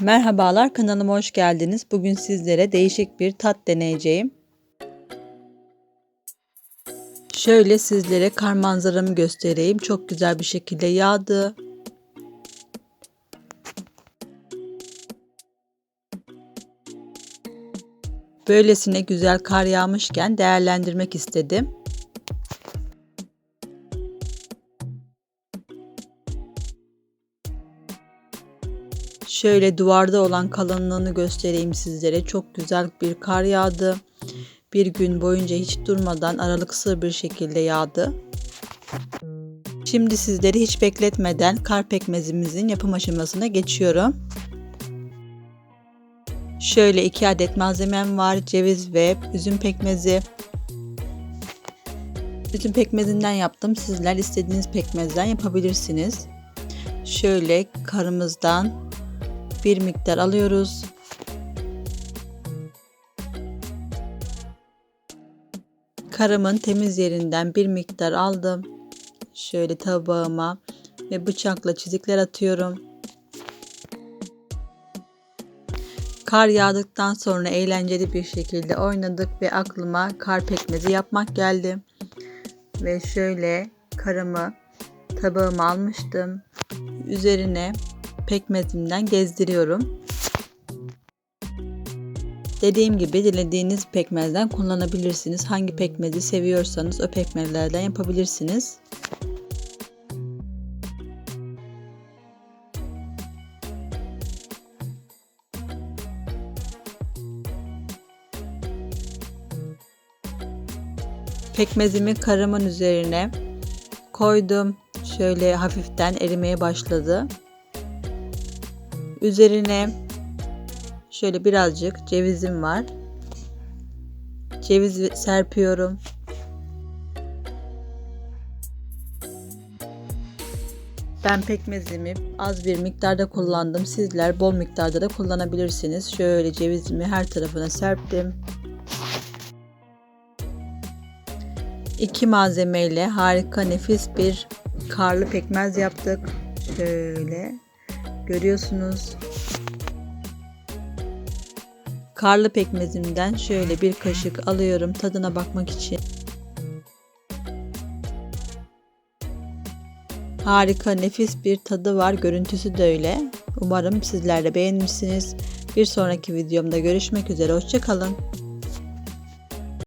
Merhabalar kanalıma hoş geldiniz. Bugün sizlere değişik bir tat deneyeceğim. Şöyle sizlere kar manzaramı göstereyim. Çok güzel bir şekilde yağdı. Böylesine güzel kar yağmışken değerlendirmek istedim. Şöyle duvarda olan kalınlığını göstereyim sizlere. Çok güzel bir kar yağdı. Bir gün boyunca hiç durmadan aralıksız bir şekilde yağdı. Şimdi sizleri hiç bekletmeden kar pekmezimizin yapım aşamasına geçiyorum. Şöyle iki adet malzemem var. Ceviz ve üzüm pekmezi. Üzüm pekmezinden yaptım. Sizler istediğiniz pekmezden yapabilirsiniz. Şöyle karımızdan bir miktar alıyoruz. Karımın temiz yerinden bir miktar aldım. Şöyle tabağıma ve bıçakla çizikler atıyorum. Kar yağdıktan sonra eğlenceli bir şekilde oynadık ve aklıma kar pekmezi yapmak geldi. Ve şöyle karımı tabağıma almıştım. Üzerine pekmezimden gezdiriyorum. Dediğim gibi dilediğiniz pekmezden kullanabilirsiniz. Hangi pekmezi seviyorsanız o pekmezlerden yapabilirsiniz. Pekmezimi karımın üzerine koydum. Şöyle hafiften erimeye başladı. Üzerine şöyle birazcık cevizim var. Ceviz serpiyorum. Ben pekmezimi az bir miktarda kullandım. Sizler bol miktarda da kullanabilirsiniz. Şöyle cevizimi her tarafına serptim. İki malzemeyle harika nefis bir karlı pekmez yaptık. Şöyle görüyorsunuz. Karlı pekmezimden şöyle bir kaşık alıyorum tadına bakmak için. Harika nefis bir tadı var. Görüntüsü de öyle. Umarım sizler de beğenirsiniz. Bir sonraki videomda görüşmek üzere. Hoşçakalın.